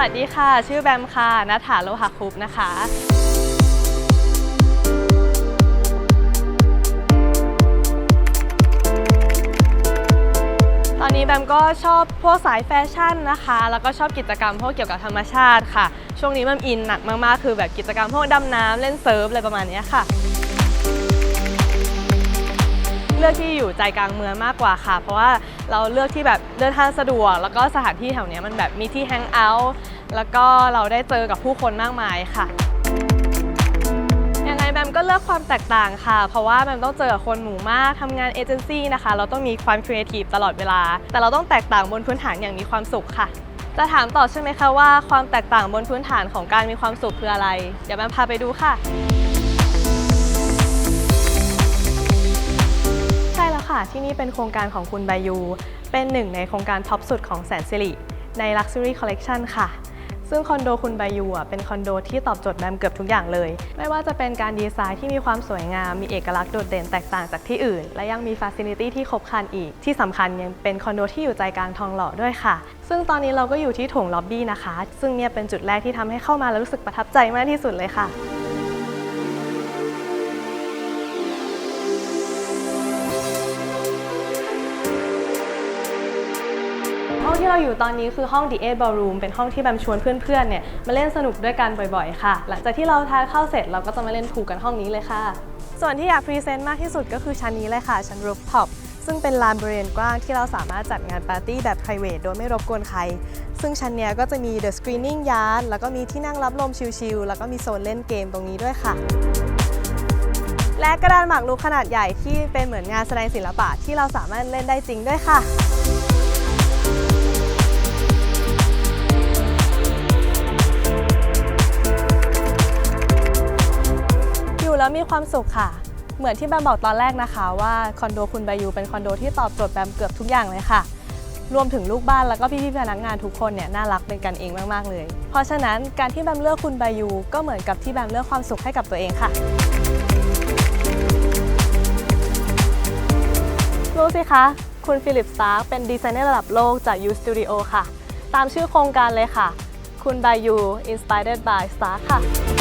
วัสดีค่ะ ชื่อแบมค่ะนัฐาโลหะคุปนะคะตอนนี้แบมก็ชอบพวกสายแฟชั่นนะคะ แล้วก็ชอบกิจกรรมพวกเกี่ยวกับธรรมชาติค่ะ ช่วงนี้แบมอินหนักมากๆ คือแบบกิจกรรมพวกดำน้ำเล่นเซิร์ฟอะไรประมาณนี้ค่ะ เลือกที่อยู่ใจกลางเมืองมากกว่าค่ะ เพราะว่าเราเลือกที่แบบเดินทางสะดวก แล้วก็สถานที่แถวนี้มันแบบมีที่แฮงเอาท์แล้วก็เราได้เจอกับผู้คนมากมายค่ะยังไงแบมก็เลือกความแตกต่างค่ะ เพราะว่าแบมต้องเจอคนหมู่มากทำงานเอเจนซี่นะคะ เราต้องมีความครีเอทีฟตลอดเวลา แต่เราต้องแตกต่างบนพื้นฐานอย่างมีความสุขค่ะ จะถามต่อใช่ไหมคะว่าความแตกต่างบนพื้นฐานของการมีความสุขคืออะไร เดี๋ยวแบมพาไปดูค่ะ ที่นี่เป็นโครงการของคุณบายู เป็นหนึ่งในโครงการท็อปสุดของแสนสิริใน Luxury Collection ค่ะ ซึ่งคอนโดคุณบายูเป็นคอนโดที่ตอบโจทย์แบมเกือบทุกอย่างเลย ไม่ว่าจะเป็นการดีไซน์ที่มีความสวยงาม มีเอกลักษณ์โดดเด่นแตกต่างจากที่อื่น และยังมีฟ a ซิลิตี้ที่ครบครันอีก ที่สำคัญยังเป็นคอนโดที่อยู่ใจกลางทองหล่อด้วยค่ะ ซึ่งตอนนี้เราก็อยู่ที่โถงล็อบบี้นะคะ ซึ่งเนี่ยเป็นจุดแรกที่ทำให้เข้ามาแล้วรู้สึกประทับใจมากที่สุดเลยค่ะ ห้องที่เราอยู่ตอนนี้คือห้อง The Eight Ballroom เป็นห้องที่แบมชวนเพื่อนๆเนี่ยมาเล่นสนุกด้วยกันบ่อยๆ ค่ะ หลังจากที่เราทานข้าวเสร็จเราก็จะมาเล่นพูลกันห้องนี้เลยค่ะ ส่วนที่อยากพรีเซนต์มากที่สุดก็คือชั้นนี้เลยค่ะ ชั้น rooftop ซึ่งเป็นลานบริเวณกว้างที่เราสามารถจัดงานปาร์ตี้แบบ private โดยไม่รบกวนใคร ซึ่งชั้นเนี้ยก็จะมี the screening yard แล้วก็มีที่นั่งรับลมชิลๆแล้วก็มีโซนเล่นเกมตรงนี้ด้วยค่ะและกระดานหมากรุกขนาดใหญ่ที่เป็นเหมือนงานแสดงศิลปะที่เราสามารถเล่นได้จริงด้วยค่ะ แล้วมีความสุขค่ะ เหมือนที่แบมบอกตอนแรกนะคะ ว่าคอนโดคุณบายูเป็นคอนโดที่ตอบโจทย์แบมเกือบทุกอย่างเลยค่ะรวมถึงลูกบ้านแล้วก็พี่ๆพนักงานทุกคนเนี่ยน่ารักเป็นกันเองมากๆเลย เพราะฉะนั้นการที่แบมเลือกคุณบายูก็เหมือนกับที่แบมเลือกความสุขให้กับตัวเองค่ะรู้สิคะ คุณฟิลิปสตาร์เป็นดีไซเนอร์ระดับโลกจาก U Studio ค่ะ ตามชื่อโครงการเลยค่ะ คุณ by You Inspired by Star ค่ะ